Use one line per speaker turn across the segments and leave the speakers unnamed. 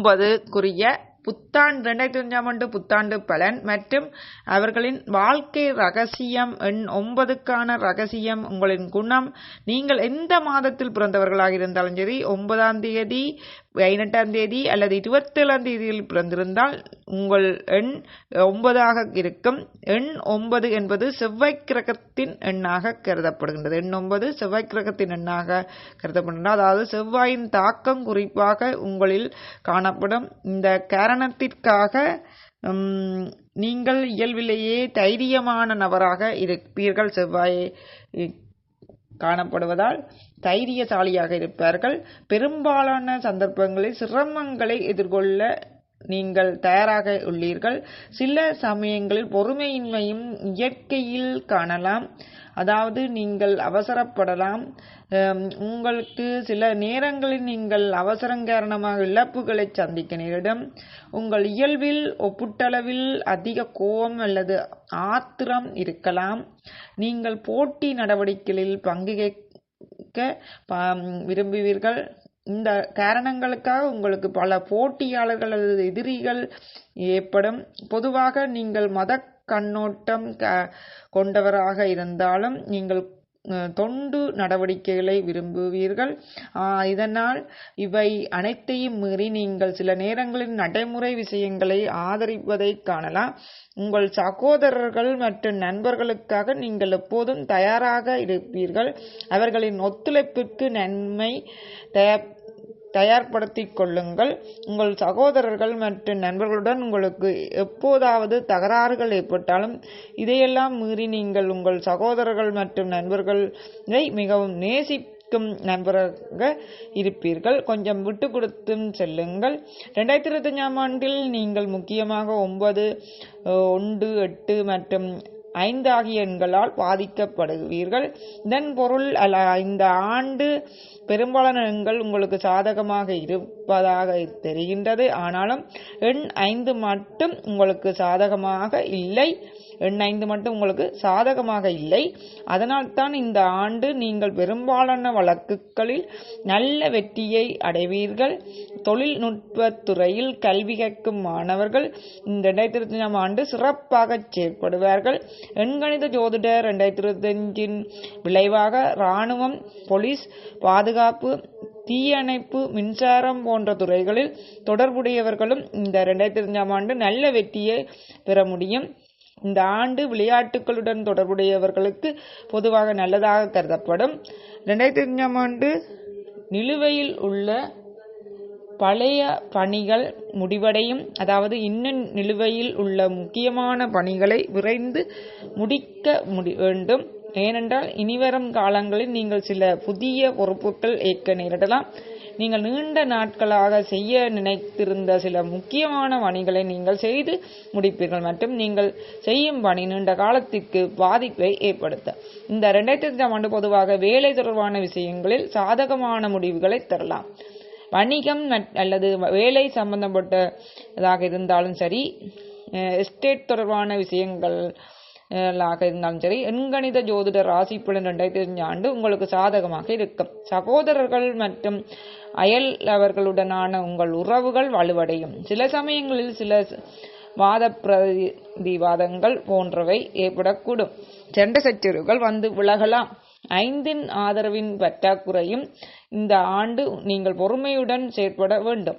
ஒன்பதுக்குரிய புத்தாண்டு ரெண்டாயிரத்தி அஞ்சாம் ஆண்டு புத்தாண்டு பலன் மற்றும் அவர்களின் வாழ்க்கை ரகசியம் எண் ஒன்பதுக்கான ரகசியம் உங்களின் குணம். நீங்கள் எந்த மாதத்தில் பிறந்தவர்களாக இருந்தாலும் சரி ஒன்பதாம் தேதி பதினெட்டாம் தேதி அல்லது இருபத்தேழாம் தேதியில் பிறந்திருந்தால் உங்கள் எண் ஒன்பதாக இருக்கும். எண் ஒன்பது என்பது செவ்வாய் கிரகத்தின் எண்ணாக கருதப்படுகின்றது. எண் ஒன்பது செவ்வாய் கிரகத்தின் எண்ணாக கருதப்படுகின்றது. அதாவது செவ்வாயின் தாக்கம் குறிப்பாக உங்களில் காணப்படும். இந்த காரணத்திற்காக நீங்கள் இயல்பிலேயே தைரியமான நபராக இருப்பீர்கள். செவ்வாயை காணப்படுவதால் தைரியசாலியாக இருப்பார்கள். பெரும்பாலான சந்தர்ப்பங்களில் சிரமங்களை எதிர்கொள்ள நீங்கள் தயாராக உள்ளீர்கள். சில சமயங்களில் பொறுமையின்மையும் இயற்கையில் காணலாம். அதாவது நீங்கள் அவசரப்படலாம். உங்களுக்கு சில நேரங்களில் நீங்கள் அவசரம் காரணமாக இழப்புகளை சந்திக்க நேரிடும் உங்கள் இயல்பில் ஒப்புட்டளவில் அதிக கோபம் அல்லது ஆத்திரம் இருக்கலாம். நீங்கள் போட்டி நடவடிக்கைகளில் பங்கேற்க ப- விரும்புவீர்கள். இந்த காரணங்களுக்காக உங்களுக்கு பல போட்டியாளர்கள் அல்லது எதிரிகள் ஏற்படும். பொதுவாக நீங்கள் மத கண்ணோட்டம் க- கொண்டவராக இருந்தாலும் நீங்கள் தொண்டு நடவடிக்கைகளை விரும்புவீர்கள். இதனால் இவை அனைத்தையும் மீறி நீங்கள் சில நேரங்களில் நடைமுறை விஷயங்களை ஆதரிப்பதை காணலாம். உங்கள் சகோதரர்கள் மற்றும் நண்பர்களுக்காக நீங்கள் எப்போதும் தயாராக இருப்பீர்கள். அவர்களின் ஒத்துழைப்புக்கு நன்மை தயார் தயார்படுத்தி கொள்ளுங்கள். உங்கள் சகோதரர்கள் மற்றும் நண்பர்களுடன் உங்களுக்கு எப்போதாவது தகராறுகள் ஏற்பட்டாலும் இதையெல்லாம் மீறி நீங்கள் உங்கள் சகோதரர்கள் மற்றும் நண்பர்களை மிகவும் நேசிக்கும் நண்பராக இருப்பீர்கள். கொஞ்சம் விட்டு கொடுத்தும் செல்லுங்கள். ரெண்டாயிரத்தி இருபத்தஞ்சாம் ஆண்டில் நீங்கள் முக்கியமாக ஒன்பது ஒன்று எட்டு மற்றும் ஐந்து ஆகிய எண்களால் பாதிக்கப்படுவீர்கள். இதன் பொருள் அல்ல இந்த ஆண்டு பெரும்பாலான எண்கள் உங்களுக்கு சாதகமாக இருப்பதாக தெரிகின்றது. ஆனாலும் எண் ஐந்து மட்டும் உங்களுக்கு சாதகமாக இல்லை. எண் ஐந்து மட்டும் உங்களுக்கு சாதகமாக இல்லை. அதனால்தான் இந்த ஆண்டு நீங்கள் பெரும்பாலான வழக்குகளில் நல்ல வெற்றியை அடைவீர்கள். தொழில்நுட்பத்துறையில் கல்வி கற்கும் மாணவர்கள் இந்த ரெண்டாயிரத்தி இருபத்தஞ்சாம் ஆண்டு சிறப்பாக செயற்படுவார்கள். எண்கணித ஜோதிடர் ரெண்டாயிரத்தி இருபத்தஞ்சின் விளைவாக இராணுவம் போலீஸ் பாதுகாப்பு தீயணைப்பு மின்சாரம் போன்ற துறைகளில் தொடர்புடையவர்களும் இந்த ரெண்டாயிரத்தி இருபத்தஞ்சாம் ஆண்டு நல்ல வெற்றியை பெற முடியும். இந்த ஆண்டு விளையாட்டுகளுடன் தொடர்புடையவர்களுக்கு பொதுவாக நல்லதாக கருதப்படும். ரெண்டாயிரத்தி அஞ்சாம் ஆண்டு நிலுவையில் உள்ள பழைய பணிகள் முடிவடையும். அதாவது இன்னும் நிலுவையில் உள்ள முக்கியமான பணிகளை விரைந்து முடிக்க முடி வேண்டும். ஏனென்றால் இனிவரும் காலங்களில் நீங்கள் சில புதிய பொறுப்புகள் ஏற்க நேரிடலாம். நீங்கள் நீண்ட நாட்களாக செய்ய நினைத்திருந்த சில முக்கியமான பணிகளை நீங்கள் செய்து முடிப்பீர்கள். மற்றும் நீங்கள் செய்யும் பணி நீண்ட காலத்திற்கு பாதிப்பை ஏற்படுத்த. இந்த ரெண்டாயிரத்தி அஞ்சாம் ஆண்டு பொதுவாக வேலை தொடர்பான விஷயங்களில் சாதகமான முடிவுகளை தரலாம். வணிகம் அல்லது வேலை சம்பந்தப்பட்டதாக இருந்தாலும் சரி எஸ்டேட் தொடர்பான விஷயங்கள் ஆக இருந்தாலும் சரி எண்கணித ஜோதிட ராசி பலன் ரெண்டாயிரத்தி அஞ்சு ஆண்டு உங்களுக்கு சாதகமாக இருக்கும் சகோதரர்கள் மற்றும் அயல் அவர்களுடனான உங்கள் உறவுகள் வலுவடையும் சில சமயங்களில் சில வாத பிரதிவாதங்கள் போன்றவை ஏற்படக்கூடும் சண்டை சச்சரவுகள் வந்து விலகலாம் ஐந்தின் ஆதரவின் பற்றாக்குறையும் இந்த ஆண்டு நீங்கள் பொறுமையுடன் செயற்பட வேண்டும்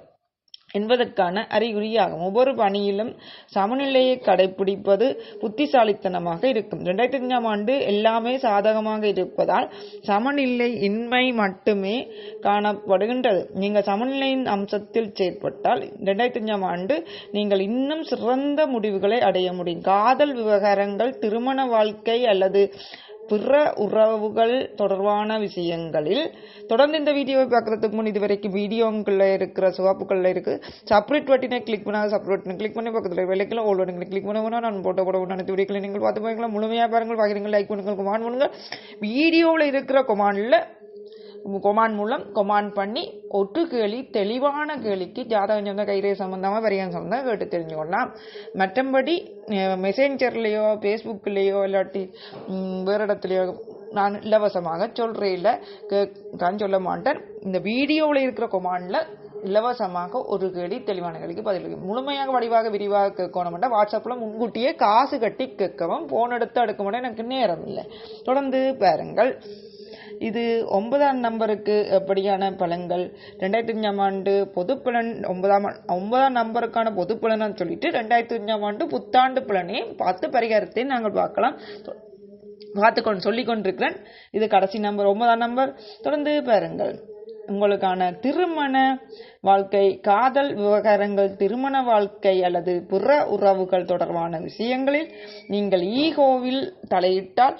என்பதற்கான அறிகுறியாகும். ஒவ்வொரு பணியிலும் சமநிலையை கடைபிடிப்பது புத்திசாலித்தனமாக இருக்கும். ரெண்டாயிரத்தி அஞ்சாம் ஆண்டு எல்லாமே சாதகமாக இருப்பதால் சமநிலை இன்மை மட்டுமே காணப்படுகின்றது. நீங்கள் சமநிலையின் அம்சத்தில் செயற்பட்டால் ரெண்டாயிரத்தி அஞ்சாம் ஆண்டு நீங்கள் இன்னும் சிறந்த முடிவுகளை அடைய முடியும். காதல் விவகாரங்கள் திருமண வாழ்க்கை அல்லது பிற உறவுகள் தொடர்பான விஷயங்களில் தொடர்ந்து இந்த வீடியோவை பார்க்குறதுக்கு முன் இது வரைக்கும் இருக்கிற சிவப்புக்குள்ள இருக்குது சப்ரேட் வட்டினை கிளிக் பண்ணாத சப்ரேட் பட்டினை கிளிக் பண்ணி பக்கத்தில் வெள்ளைக்கில் ஓல் பட்டினை கிளிக் பண்ண நான் போட்டோ போட அனைத்து வீடியோக்களை நீங்கள் பார்த்து போய்க்கலாம் முழுமையாக பாருங்கள் பார்க்குறீங்க லைக் பண்ணுங்கள் கொமான் பண்ணுங்கள். வீடியோவில் இருக்கிற கொமானில் கொமான் மூலம் கொமான் பண்ணி ஒட்டு கேள்வி தெளிவான கேள்விக்கு ஜாதகம் சொந்த கைரே சம்மந்தமாக பரிகாரம் சம்பந்தம் கேட்டு தெரிஞ்சுக்கொள்ளலாம் மற்றபடி மெசேஞ்சர்லேயோ ஃபேஸ்புக்லேயோ இல்லாட்டி வேறு இடத்துலையோ நான் இலவசமாக சொல்கிறேன் இல்லை கேட்கான்னு சொல்ல மாட்டேன். இந்த வீடியோவில் இருக்கிற கொமாண்டில் இலவசமாக ஒரு கேள்வி தெளிவான கேள்விக்கு பதில் முழுமையாக வடிவாக விரிவாக கேட்கணும்னா வாட்ஸ்அப்பில் முன்கூட்டியே காசு கட்டி கேட்கவும் போன் எடுத்து எடுக்க மாட்டேன் எனக்கு நேரம் இல்லை. தொடர்ந்து பாருங்கள். இது ஒன்பதாம் நம்பருக்கு எப்படியான பலன்கள்? ரெண்டாயிரத்தி அஞ்சாம் ஆண்டு பொதுப்பலன் ஒன்பதாம் ஒன்பதாம் நம்பருக்கான பொதுப்பலன் சொல்லிட்டு ரெண்டாயிரத்தி அஞ்சாம் ஆண்டு புத்தாண்டு பலனையும் பார்த்து பரிகாரத்தையும் நாங்கள் பார்க்கலாம். பார்த்து கொண்டு சொல்லி கொண்டிருக்கிறேன். இது கடைசி நம்பர் ஒன்பதாம் நம்பர். தொடர்ந்து பாருங்கள். உங்களுக்கான திருமண வாழ்க்கை காதல் விவகாரங்கள் திருமண வாழ்க்கை அல்லது புற உறவுகள் தொடர்பான விஷயங்களில் நீங்கள் ஈகோவில் தலையிட்டால்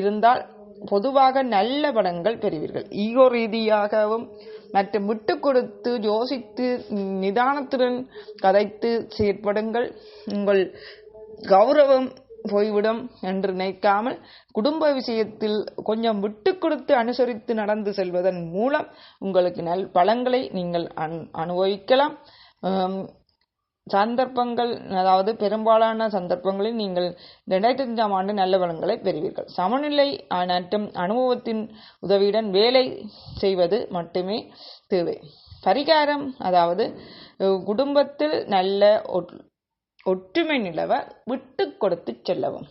இருந்தால் பொதுவாக நல்ல படங்கள் பெறுவீர்கள். ஈகோ ரீதியாகவும் மற்றும் விட்டு கொடுத்து யோசித்து நிதானத்துடன் கதைத்து செயற்படுங்கள். உங்கள் கௌரவம் போய்விடும் என்று நினைக்காமல் குடும்ப விஷயத்தில் கொஞ்சம் விட்டு கொடுத்து அனுசரித்து நடந்து செல்வதன் மூலம் உங்களுக்கு நல் பலன்களை நீங்கள் அனுபவிக்கலாம். சந்தர்ப்பங்கள் அதாவது பெரும்பாலான சந்தர்ப்பங்களில் நீங்கள் ரெண்டாயிரத்தி அஞ்சாம் ஆண்டு நல்ல பலன்களை பெறுவீர்கள். சமநிலை மற்றும் அனுபவத்தின் உதவியுடன் வேலை செய்வது மட்டுமே தேவை. பரிகாரம் அதாவது குடும்பத்தில் நல்ல ஒற்றுமை நிலவ விட்டு கொடுத்து செல்லவும்.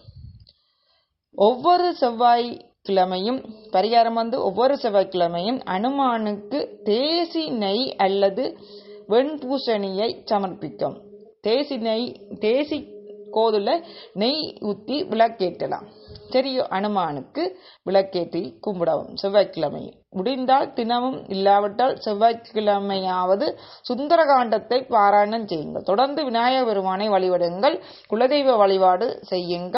ஒவ்வொரு செவ்வாய் கிழமையும் பரிகாரம் வந்து ஒவ்வொரு செவ்வாய்க்கிழமையும் அனுமானுக்கு தேசி நெய் அல்லது வெண்பூசணியை சமர்ப்பிக்கும். தேசி நெய் தேசி கோதுல நெய் ஊற்றி விளக்கேற்றலாம். சரியோ அனுமானுக்கு விளக்கேற்றி கும்பிடவும். செவ்வாய்க்கிழமை. முடிந்தால் தினமும் இல்லாவிட்டால் செவ்வாய்க்கிழமையாவது சுந்தரகாண்டத்தை பாராயணம் செய்யுங்கள். தொடர்ந்து விநாயகர் பெருமானை வழிபடுங்கள். குலதெய்வ வழிபாடு செய்யுங்கள்.